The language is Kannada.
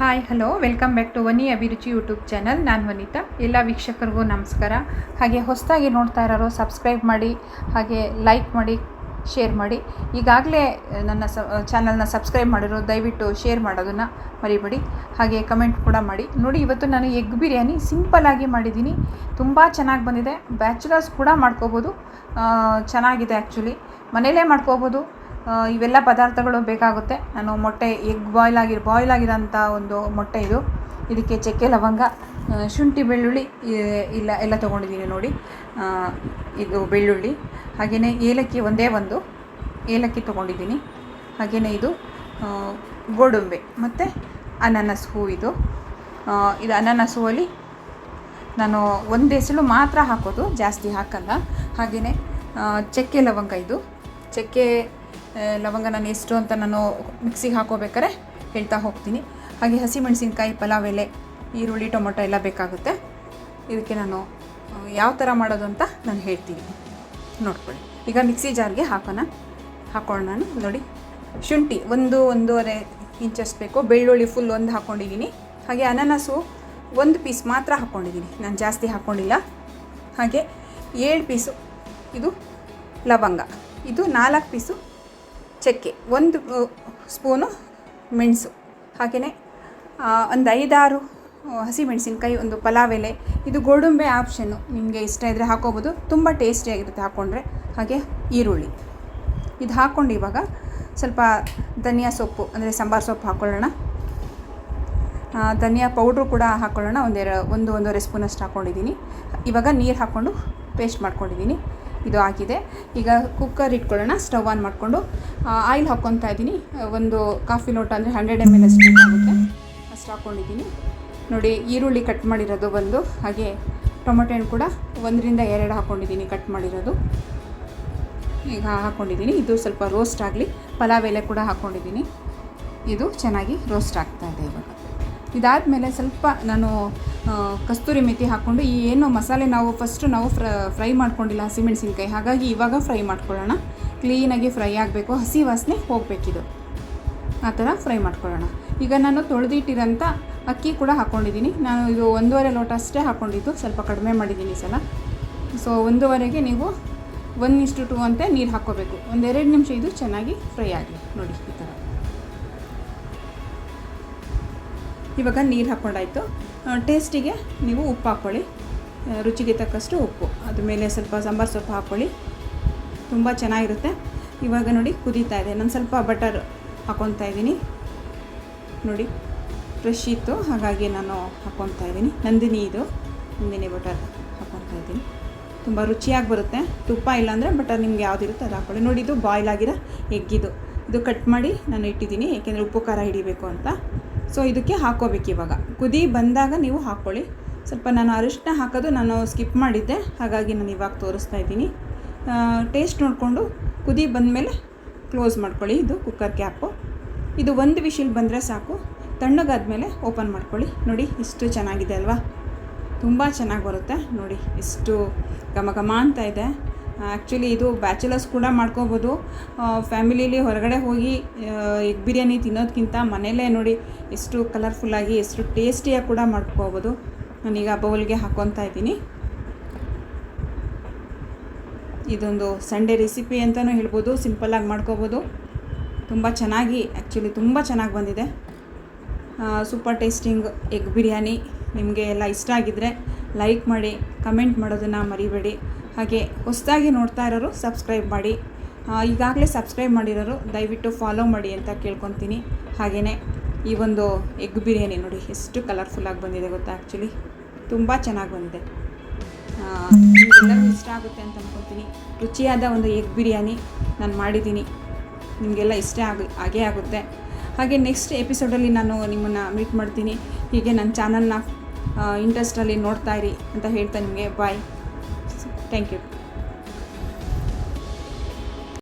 Hi hello welcome back to Vani Abhiruchi YouTube channel ನಾನು ವನಿತಾ. ಎಲ್ಲ ವೀಕ್ಷಕರಿಗೂ ನಮಸ್ಕಾರ. ಹಾಗೆ ಹೊಸದಾಗಿ ನೋಡ್ತಾ ಇರೋರು ಸಬ್ಸ್ಕ್ರೈಬ್ ಮಾಡಿ, ಹಾಗೆ ಲೈಕ್ ಮಾಡಿ ಶೇರ್ ಮಾಡಿ. ಈಗಾಗಲೇ ನನ್ನ ಸ ಚಾನಲ್ನ ಸಬ್ಸ್ಕ್ರೈಬ್ ಮಾಡಿರೋ ದಯವಿಟ್ಟು ಶೇರ್ ಮಾಡೋದನ್ನು ಮರಿಬೇಡಿ. ಹಾಗೆ ಕಮೆಂಟ್ ಕೂಡ ಮಾಡಿ. ನೋಡಿ, ಇವತ್ತು ನಾನು ಎಗ್ ಬಿರಿಯಾನಿ ಸಿಂಪಲ್ಲಾಗಿ ಮಾಡಿದ್ದೀನಿ. ತುಂಬ ಚೆನ್ನಾಗಿ ಬಂದಿದೆ. ಬ್ಯಾಚುಲರ್ಸ್ ಕೂಡ ಮಾಡ್ಕೋಬೋದು. ಚೆನ್ನಾಗಿದೆ ಆ್ಯಕ್ಚುಲಿ ಮನೇಲೇ ಮಾಡ್ಕೋಬೋದು. ಇವೆಲ್ಲ ಪದಾರ್ಥಗಳು ಬೇಕಾಗುತ್ತೆ. ನಾನು ಮೊಟ್ಟೆ ಎಗ್ ಬಾಯ್ಲ್ ಆಗಿ ಬಾಯ್ಲ್ ಆಗಿರೋಂಥ ಒಂದು ಮೊಟ್ಟೆ ಇದು. ಇದಕ್ಕೆ ಚಕ್ಕೆ, ಲವಂಗ ಶುಂಠಿ, ಬೆಳ್ಳುಳ್ಳಿ ಇಲ್ಲ, ಎಲ್ಲ ತೊಗೊಂಡಿದ್ದೀನಿ ನೋಡಿ. ಇದು ಬೆಳ್ಳುಳ್ಳಿ, ಹಾಗೆಯೇ ಏಲಕ್ಕಿ ಒಂದೇ ಒಂದು ಏಲಕ್ಕಿ ತೊಗೊಂಡಿದ್ದೀನಿ. ಹಾಗೆಯೇ ಇದು ಗೋಡಂಬೆ ಮತ್ತು ಅನಾನಸ್ ಹೂ ಇದು. ಇದು ಅನಾನಸ್ ಹೂವಲ್ಲಿ ನಾನು ಒಂದು ಮಾತ್ರ ಹಾಕೋದು, ಜಾಸ್ತಿ ಹಾಕಲ್ಲ. ಹಾಗೆಯೇ ಚಕ್ಕೆ, ಲವಂಗ ಇದು. ಚಕ್ಕೆ ಲವಂಗ ನಾನು ಎಷ್ಟು ಅಂತ ನಾನು ಮಿಕ್ಸಿಗೆ ಹಾಕೋಬೇಕಾರೆ ಹೇಳ್ತಾ ಹೋಗ್ತೀನಿ. ಹಾಗೆ ಹಸಿಮೆಣಸಿನ್ಕಾಯಿ, ಪಲಾವ್ ಎಲೆ, ಈರುಳ್ಳಿ, ಟೊಮೊಟೊ ಎಲ್ಲ ಬೇಕಾಗುತ್ತೆ. ಇದಕ್ಕೆ ನಾನು ಯಾವ ಥರ ಮಾಡೋದು ಅಂತ ನಾನು ಹೇಳ್ತೀನಿ. ನೋಡ್ಕೊಳ್ಳಿ. ಈಗ ಮಿಕ್ಸಿ ಜಾರ್ಗೆ ಹಾಕೋಣ. ಹಾಕೊಳ್ಳೋಣ ನಾನು. ನೋಡಿ. ಶುಂಠಿ, ಒಂದು, ಒಂದೂವರೆ ಇಂಚಸ್ ಬೇಕು. ಬೆಳ್ಳುಳ್ಳಿ ಫುಲ್ ಒಂದು ಹಾಕ್ಕೊಂಡಿದ್ದೀನಿ ಹಾಗೆ ಅನಾನಸು ಒಂದು ಪೀಸ್ ಮಾತ್ರ ಹಾಕ್ಕೊಂಡಿದ್ದೀನಿ ನಾನು ಜಾಸ್ತಿ ಹಾಕ್ಕೊಂಡಿಲ್ಲ ಹಾಗೆ ಏಳು ಪೀಸು ಇದು ಲವಂಗ. ಇದು ನಾಲ್ಕು ಪೀಸು ಚಕ್ಕೆ, ಒಂದು ಸ್ಪೂನು ಮೆಣಸು, ಹಾಗೆಯೇ ಒಂದು ಐದಾರು ಹಸಿ ಹಸಿಮೆಣಸಿನ್ಕಾಯಿ, ಒಂದು ಪಲಾವ್ ಎಲೆ, ಇದು ಗೋಡಂಬೆ ಆಪ್ಷನ್ನು ನಿಮಗೆ ಇಷ್ಟ ಇದ್ದರೆ ಹಾಕೋಬೋದು. ತುಂಬ ಟೇಸ್ಟಿಯಾಗಿರುತ್ತೆ ಹಾಕ್ಕೊಂಡ್ರೆ ಹಾಗೆ ಈರುಳ್ಳಿ. ಇದು ಹಾಕ್ಕೊಂಡು ಇವಾಗ ಸ್ವಲ್ಪ ಧನಿಯಾ ಸೊಪ್ಪು, ಅಂದರೆ ಸಾಂಬಾರು ಸೊಪ್ಪು ಹಾಕ್ಕೊಳ್ಳೋಣ ಧನಿಯಾ ಪೌಡ್ರು ಕೂಡ ಹಾಕ್ಕೊಳ್ಳೋಣ ಒಂದೆರಡು ಒಂದು, ಒಂದೂವರೆ ಸ್ಪೂನಷ್ಟು ಹಾಕ್ಕೊಂಡಿದ್ದೀನಿ ಇವಾಗ ನೀರು ಹಾಕ್ಕೊಂಡು ಪೇಸ್ಟ್ ಮಾಡ್ಕೊಂಡಿದ್ದೀನಿ. ಇದು ಆಗಿದೆ ಈಗ ಕುಕ್ಕರ್ ಇಟ್ಕೊಳ್ಳೋಣ ಸ್ಟವ್ ಆನ್ ಮಾಡಿಕೊಂಡು ಆಯಿಲ್ ಹಾಕ್ಕೊತಾ ಇದ್ದೀನಿ. ಒಂದು ಕಾಫಿ ಲೋಟ ಅಂದರೆ ಹಂಡ್ರೆಡ್ ಎಂ ಎಲ್ ಅಷ್ಟು ಆಗುತ್ತೆ. ಅಷ್ಟು ಹಾಕ್ಕೊಂಡಿದ್ದೀನಿ ನೋಡಿ, ಈರುಳ್ಳಿ ಕಟ್ ಮಾಡಿರೋದು ಒಂದು, ಹಾಗೆ ಟೊಮೊಟೊ ಹಣ್ಣು ಕೂಡ ಒಂದರಿಂದ ಎರಡು ಹಾಕ್ಕೊಂಡಿದ್ದೀನಿ ಕಟ್ ಮಾಡಿರೋದು. ಈಗ ಹಾಕ್ಕೊಂಡಿದ್ದೀನಿ ಇದು ಸ್ವಲ್ಪ ರೋಸ್ಟ್ ಆಗಲಿ, ಪಲಾವ್ ಎಲೆ ಕೂಡ ಹಾಕ್ಕೊಂಡಿದ್ದೀನಿ ಇದು ಚೆನ್ನಾಗಿ ರೋಸ್ಟ್ ಆಗ್ತಾ ಇದೆ ಇವಾಗ. ಇದಾದಮೇಲೆ ಸ್ವಲ್ಪ ನಾನು ಕಸ್ತೂರಿ ಮೆಥಿ ಹಾಕ್ಕೊಂಡು ಈ ಏನು ಮಸಾಲೆ ನಾವು ಫಸ್ಟು ನಾವು ಫ್ರ ಫ್ರೈ ಮಾಡ್ಕೊಂಡಿಲ್ಲ ಹಸಿಮೆಣಸಿನ್ಕಾಯಿ. ಹಾಗಾಗಿ ಇವಾಗ ಫ್ರೈ ಮಾಡ್ಕೊಳ್ಳೋಣ. ಕ್ಲೀನಾಗಿ ಫ್ರೈ ಆಗಬೇಕು. ಹಸಿ ವಾಸನೆ ಹೋಗಬೇಕಿದು. ಆ ಥರ ಫ್ರೈ ಮಾಡ್ಕೊಳ್ಳೋಣ. ಈಗ ನಾನು ತೊಳೆದಿಟ್ಟಿರೋಂಥ ಅಕ್ಕಿ ಕೂಡ ಹಾಕ್ಕೊಂಡಿದ್ದೀನಿ ನಾನು ಇದು ಒಂದೂವರೆ ಲೋಟ ಅಷ್ಟೇ ಹಾಕ್ಕೊಂಡಿದ್ದು ಸ್ವಲ್ಪ ಕಡಿಮೆ ಮಾಡಿದ್ದೀನಿ ಸಲ. ಸೊ ಒಂದೂವರೆಗೆ ನೀವು ಒನ್ ಇಷ್ಟು ಟು ಅಂತ ನೀರು ಹಾಕ್ಕೋಬೇಕು. ಒಂದೆರಡು ನಿಮಿಷ ಇದು ಚೆನ್ನಾಗಿ ಫ್ರೈ ಆಗಲಿ. ನೋಡಿ, ಈ ಥರ. ಇವಾಗ ನೀರು ಹಾಕ್ಕೊಂಡಾಯಿತು ಟೇಸ್ಟಿಗೆ ನೀವು ಉಪ್ಪು ಹಾಕ್ಕೊಳ್ಳಿ ರುಚಿಗೆ ತಕ್ಕಷ್ಟು ಉಪ್ಪು. ಅದ್ರ ಮೇಲೆ ಸ್ವಲ್ಪ ಸಾಂಬಾರು ಸೊಪ್ಪು ಹಾಕ್ಕೊಳ್ಳಿ ತುಂಬ ಚೆನ್ನಾಗಿರುತ್ತೆ. ಇವಾಗ ನೋಡಿ ಕುದೀತಾ ಇದೆ. ನಾನು ಸ್ವಲ್ಪ ಬಟರ್ ಹಾಕ್ಕೊತಾ ಇದ್ದೀನಿ. ನೋಡಿ ಫ್ರೆಶ್ ಇತ್ತು. ಹಾಗಾಗಿ ನಾನು ಹಾಕ್ಕೊತಾ ಇದ್ದೀನಿ. ನಂದಿನಿ ಇದು. ನಂದಿನಿ ಬಟರ್ ಹಾಕ್ಕೊತಾ ಇದ್ದೀನಿ. ತುಂಬ ರುಚಿಯಾಗಿ ಬರುತ್ತೆ. ತುಪ್ಪ ಇಲ್ಲಾಂದರೆ ಬಟರ್ ನಿಮ್ಗೆ ಯಾವುದಿರುತ್ತೆ ಅದು ಹಾಕ್ಕೊಳ್ಳಿ ನೋಡಿ, ಇದು ಬಾಯ್ಲ್ ಆಗಿರೋ ಎಗ್ಗಿದು ಇದು. ಕಟ್ ಮಾಡಿ ನಾನು ಇಟ್ಟಿದ್ದೀನಿ. ಏಕೆಂದರೆ ಉಪ್ಪು ಖಾರ ಹಿಡಿಬೇಕು ಅಂತ. ಸೊ ಇದಕ್ಕೆ ಹಾಕ್ಕೋಬೇಕು ಇವಾಗ. ಕುದಿ ಬಂದಾಗ ನೀವು ಹಾಕ್ಕೊಳ್ಳಿ ಸ್ವಲ್ಪ ನಾನು ಅರಿಶಿನ ಹಾಕೋದು ನಾನು ಸ್ಕಿಪ್ ಮಾಡಿದ್ದೆ. ಹಾಗಾಗಿ ನಾನು ಇವಾಗ ತೋರಿಸ್ತಾ ಇದ್ದೀನಿ. ಟೇಸ್ಟ್ ನೋಡಿಕೊಂಡು ಕುದಿ ಬಂದಮೇಲೆ ಕ್ಲೋಸ್ ಮಾಡ್ಕೊಳ್ಳಿ. ಇದು ಕುಕ್ಕರ್ ಕ್ಯಾಪು ಇದು ಒಂದು ವಿಷಿಲ್ ಬಂದರೆ ಸಾಕು. ತಣ್ಣಗಾದ್ಮೇಲೆ ಓಪನ್ ಮಾಡ್ಕೊಳ್ಳಿ. ನೋಡಿ, ಇಷ್ಟು ಚೆನ್ನಾಗಿದೆ ಅಲ್ವಾ? ತುಂಬ ಚೆನ್ನಾಗಿ ಬರುತ್ತೆ. ನೋಡಿ, ಇಷ್ಟು ಘಮ ಘಮ ಅಂತ ಇದೆ. ಆ್ಯಕ್ಚುಲಿ ಇದು ಬ್ಯಾಚುಲರ್ಸ್ ಕೂಡ ಮಾಡ್ಕೋಬೋದು. ಫ್ಯಾಮಿಲೀಲಿ ಹೊರಗಡೆ ಹೋಗಿ ಎಗ್ ಬಿರಿಯಾನಿ ತಿನ್ನೋದಕ್ಕಿಂತ ಮನೆಯಲ್ಲೇ ನೋಡಿ ಎಷ್ಟು ಕಲರ್ಫುಲ್ಲಾಗಿ ಎಷ್ಟು ಟೇಸ್ಟಿಯಾಗಿ ಕೂಡ ಮಾಡ್ಕೋಬೋದು. ನಾನೀಗ ಬೌಲ್ಗೆ ಹಾಕ್ಕೊತಾ ಇದ್ದೀನಿ. ಇದೊಂದು ಸಂಡೇ ರೆಸಿಪಿ ಅಂತಲೂ ಹೇಳ್ಬೋದು. ಸಿಂಪಲ್ಲಾಗಿ ಮಾಡ್ಕೋಬೋದು. ತುಂಬ ಚೆನ್ನಾಗಿ ಆ್ಯಕ್ಚುಲಿ ತುಂಬ ಚೆನ್ನಾಗಿ ಬಂದಿದೆ. ಸೂಪರ್ ಟೇಸ್ಟಿಂಗ್ ಎಗ್ ಬಿರಿಯಾನಿ ನಿಮಗೆ ಎಲ್ಲ ಇಷ್ಟ ಆಗಿದ್ದರೆ ಲೈಕ್ ಮಾಡಿ ಕಮೆಂಟ್ ಮಾಡೋದನ್ನು ಮರಿಬೇಡಿ. ಹಾಗೆ ಹೊಸದಾಗಿ ನೋಡ್ತಾ ಇರೋರು ಸಬ್ಸ್ಕ್ರೈಬ್ ಮಾಡಿ. ಈಗಾಗಲೇ ಸಬ್ಸ್ಕ್ರೈಬ್ ಮಾಡಿರೋರು ದಯವಿಟ್ಟು ಫಾಲೋ ಮಾಡಿ ಅಂತ ಕೇಳ್ಕೊತೀನಿ. ಹಾಗೆಯೇ ಈ ಒಂದು ಎಗ್ ಬಿರಿಯಾನಿ ನೋಡಿ ಎಷ್ಟು ಕಲರ್ಫುಲ್ಲಾಗಿ ಬಂದಿದೆ ಗೊತ್ತಾ ಆ್ಯಕ್ಚುಲಿ ತುಂಬ ಚೆನ್ನಾಗಿ ಬಂದಿದೆ. ನಿಮಗೆಲ್ಲರಿಗೂ ಇಷ್ಟ ಆಗುತ್ತೆ ಅಂತ ಅಂದ್ಕೊಳ್ತೀನಿ ರುಚಿಯಾದ ಒಂದು ಎಗ್ ಬಿರಿಯಾನಿ ನಾನು ಮಾಡಿದ್ದೀನಿ. ನಿಮಗೆಲ್ಲ ಇಷ್ಟ ಆಗ ಹಾಗೇ ಆಗುತ್ತೆ. ಹಾಗೆ ನೆಕ್ಸ್ಟ್ ಎಪಿಸೋಡಲ್ಲಿ ನಾನು ನಿಮ್ಮನ್ನು ಮೀಟ್ ಮಾಡ್ತೀನಿ. ಹೀಗೆ ನನ್ನ ಚಾನಲ್ನ ಇಂಟ್ರೆಸ್ಟಲ್ಲಿ ನೋಡ್ತಾ ಇರಿ ಅಂತ ಹೇಳ್ತಾ ನಿಮಗೆ. Bye thank you